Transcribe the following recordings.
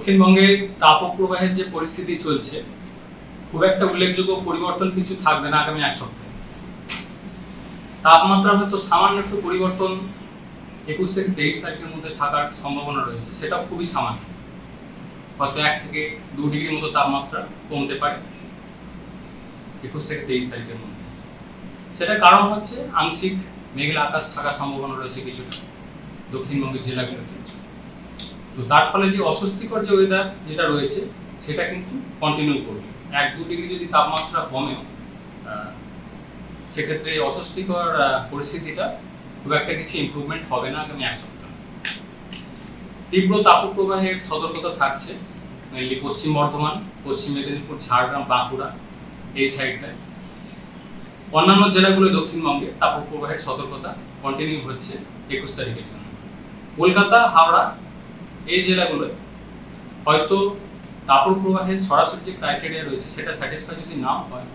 দক্ষিণবঙ্গে তাপপ্রবাহের যে পরিস্থিতি চলছে, খুব একটা উল্লেখযোগ্য পরিবর্তন কিছু থাকবে না আগামী এক সপ্তাহে। তাপমাত্রা হয়তো সামান্য একটু পরিবর্তন একুশ থেকে তেইশ তারিখের মধ্যে থাকার সম্ভাবনা রয়েছে, সেটা খুবই সামান্য। হয়তো এক থেকে দু ডিগ্রির মতো তাপমাত্রা কমতে পারে একুশ থেকে তেইশ তারিখের মধ্যে। সেটার কারণ হচ্ছে আংশিক মেঘলা আকাশ থাকার সম্ভাবনা রয়েছে কিছুটা দক্ষিণবঙ্গের জেলাগুলোতে। তো তার ফলে যে অস্বস্তিকর যে ওয়েদার যেটা রয়েছে, সেটা কিন্তু কন্টিনিউ করবে। এক দু ডিগ্রি যদি তাপমাত্রা কমেও সেক্ষেত্রে অস্বস্তিকর পরিস্থিতিটা খুব একটা কিছু ইমপ্রুভমেন্ট হবে না আগামী এক সপ্তাহ। তীব্র তাপপ্রবাহের সতর্কতা থাকছে মেনলি পশ্চিম বর্ধমান, পশ্চিম মেদিনীপুর, ঝাড়গ্রাম, বাঁকুড়া, এই সাইডটায় অন্যান্য জেলাগুলো দক্ষিণবঙ্গে তাপপ্রবাহের সতর্কতা কন্টিনিউ হচ্ছে একুশ তারিখের জন্য। কলকাতা, হাওড়া এই জেলাগুলোয় হয়তো তাপপ্রবাহের সরাসরি যে ক্রাইটেরিয়া রয়েছে সেটা স্যাটিসফাই যদি না হয়,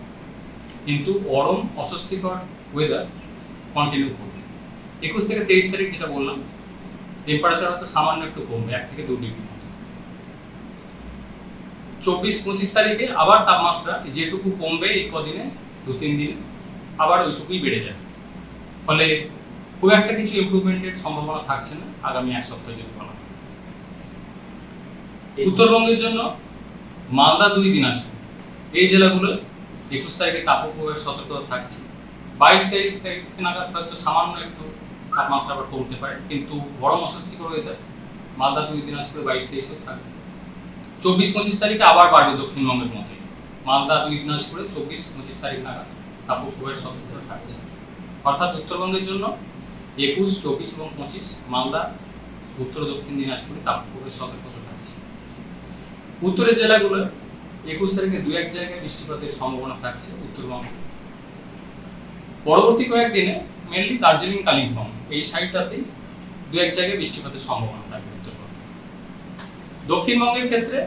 কিন্তু গরম অস্বস্তিকর ওয়েদার কন্টিনিউ করবে। একুশ থেকে তেইশ তারিখ যেটা বললাম টেম্পারেচার হয়তো সামান্য একটু কমবে, এক থেকে দু ডিগ্রি চব্বিশ, পঁচিশ তারিখে আবার তাপমাত্রা যেটুকু কমবে এই কদিনে, দু, তিন দিনে, আবার ওইটুকুই বেড়ে যাবে। ফলে খুব একটা কিছু ইম্প্রুভমেন্টের সম্ভাবনা থাকছে না, আগামী এক সপ্তাহ যদি বলা। উত্তরবঙ্গের জন্য মালদা দুই দিন আছে। এই জেলাগুলো একুশ তারিখে তাপপ্রবাহের সতর্কতা থাকছে। বাইশ তেইশ তারিখ নাগাদ হয়তো সামান্য একটু তাপমাত্রা আবার কমতে পারে, কিন্তু গরম অস্বস্তিকর হয়ে যায় মালদা দুই দিন আসবে, বাইশ তেইশে থাকবে। চব্বিশ পঁচিশ তারিখে আবার বাড়বে দক্ষিণবঙ্গের মধ্যে মালদা দুই দিন আসবে, চব্বিশ পঁচিশ তারিখ নাগাদ তাপপ্রবাহের সতর্কতা থাকছে। অর্থাৎ উত্তরবঙ্গের জন্য একুশ, চব্বিশ এবং পঁচিশ মালদা, উত্তর দক্ষিণ দিনাজপুরে তাপপ্রবাহের সতর্কতা থাকছে। উত্তরের জেলাগুলো, একুশ তারিখে দু এক জায়গায় বৃষ্টিপাতের সম্ভাবনা থাকছে উত্তরবঙ্গে। পরবর্তী কয়েকদিনে মেনলি দার্জিলিং, কালিম্পং, এই সাইডটাতেই দু এক জায়গায় বৃষ্টিপাতের সম্ভাবনা থাকবে উত্তরবঙ্গে। দক্ষিণবঙ্গের ক্ষেত্রে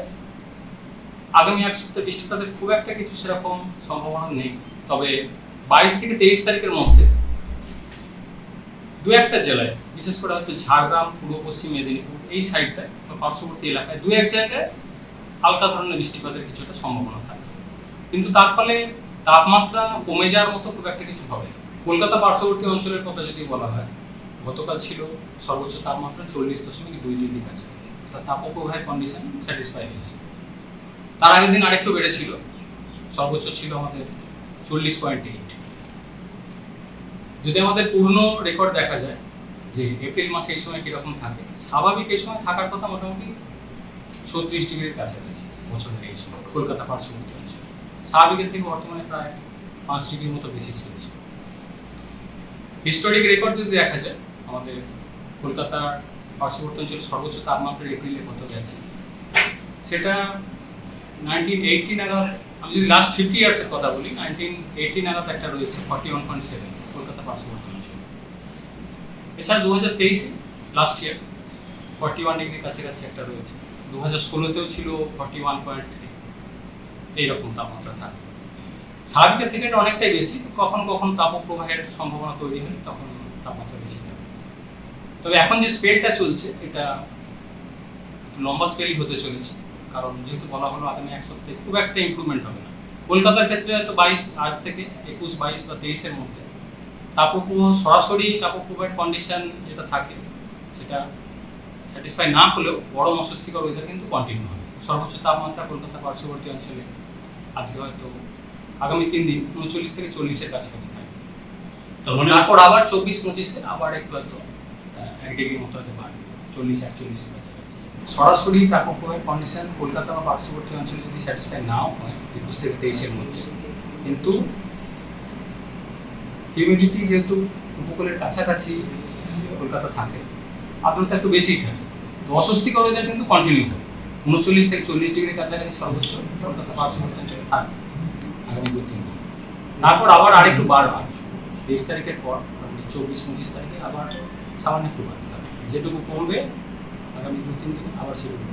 আগামী এক সপ্তাহে বৃষ্টিপাতের খুব একটা কিছু সেরকম সম্ভাবনা নেই, তবে বাইশ থেকে তেইশ তারিখের মধ্যে দু একটা জেলায়, বিশেষ করে হয়তো ঝাড়গ্রাম, পূর্ব পশ্চিম মেদিনীপুর, এই সাইডটায় পার্শ্ববর্তী এলাকায় দু এক জায়গায় হালকা ধরনের বৃষ্টিপাতের কিছুটা সম্ভাবনা থাকে। কিন্তু তার ফলে তাপমাত্রা কমে যাওয়ার মতো খুব একটা কিছু হবে কলকাতা পার্শ্ববর্তী অঞ্চলের কথা যদি বলা হয়, গতকাল ছিল সর্বোচ্চ তাপমাত্রা চল্লিশ দশমিক দুই ডিগ্রি কাছাকাছি। অর্থাৎ তাপপ্রবাহের কন্ডিশন স্যাটিসফাই হয়েছে। তার আগের দিন আরেকটু বেড়েছিল। সর্বোচ্চ ছিল আমাদের চল্লিশ পয়েন্ট এইট যদি আমাদের পূর্ণ রেকর্ড দেখা যায় যে এপ্রিল মাসে এই সময় কীরকম থাকে, স্বাভাবিক এই সময় থাকার কথা মোটামুটি ছত্রিশ ডিগ্রির কাছাকাছি বছরের এই সময় কলকাতা পার্শ্ববর্তী অঞ্চলে স্বাভাবিকের থেকে বর্তমানে প্রায় পাঁচ ডিগ্রির মতো বেশি চলছে। হিস্টোরিক রেকর্ড যদি দেখা যায়, আমাদের কলকাতার পার্শ্ববর্তী অঞ্চলে সর্বোচ্চ তাপমাত্রা এপ্রিলে কত গেছে? সেটা নাইনটিন এইটটি নাগাদ, আমি যদি লাস্ট ফিফটি ইয়ার্সের কথা বলি নাইনটিন এইটটি নাগাদ একটা রয়েছে forty one point seven Kolkata পার্শ্ববর্তী অঞ্চলে। এছাড়া দু হাজার তেইশে লাস্ট ইয়ার ফর্টি ওয়ান ডিগ্রির কাছাকাছি একটা রয়েছে। দু হাজার ষোলোতেও ছিল ফর্টি ওয়ান পয়েন্ট থ্রি। এইরকম তাপমাত্রা থাকে। স্বাভাবিকের থেকে এটা অনেকটাই বেশি। কখন কখন তাপপ্রবাহের সম্ভাবনা তৈরি হয়, তখন তাপমাত্রা বেশি থাকে। তবে এখন যে স্পেডটা চলছে, এটা লম্বা স্কেলই হতে চলেছে। কারণ যেহেতু বলা হলো আগামী এক সপ্তাহে খুব একটা ইমপ্রুভমেন্ট হবে না। কলকাতার ক্ষেত্রে হয়তো বাইশ, আজ থেকে একুশ, বাইশ বা তেইশের মধ্যে। তাপপ্রবাহ সরাসরি তাপপ্রবাহের কন্ডিশন যেটা থাকে, সেটা স্যাটিসফাই না হলেও গরম অস্বস্তিকর ওয়েদার কিন্তু কন্টিনিউ হবে। সর্বোচ্চ তাপমাত্রা কলকাতা পার্শ্ববর্তী অঞ্চলে আজকে হয়তো আগামী তিন দিন উনচল্লিশ থেকে চল্লিশের কাছাকাছি থাকবে। মানে তারপর আবার চব্বিশ পঁচিশে আবার একটু হয়তো এক ডিগ্রির মতো হয়তো বাড়বে চল্লিশ একচল্লিশের কাছাকাছি। সরাসরি তাপপ্রবাহের কন্ডিশন কলকাতা বা পার্শ্ববর্তী অঞ্চলে যদি স্যাটিসফাই নাও হয় একুশ থেকে তেইশের মধ্যে। কিন্তু হিউমিডিটি যেহেতু উপকূলের কাছাকাছি কলকাতা থাকে আর্দ্রতা একটু বেশিই থাকে। অস্বস্তিকর ওয়েদার কিন্তু কন্টিনিউ হবে উনচল্লিশ থেকে চল্লিশ ডিগ্রি কাছাকাছি সর্বোচ্চ কলকাতা অঞ্চলে থাকবে আগামী দু তিন দিন। তারপর আবার আরেকটু বাড়বে। তেইশ তারিখের পর চব্বিশ, পঁচিশ তারিখে আবার সামান্য একটু বাড়বে। যেটুকু কমবে, আগামী দু তিন দিন আবার সেটুকু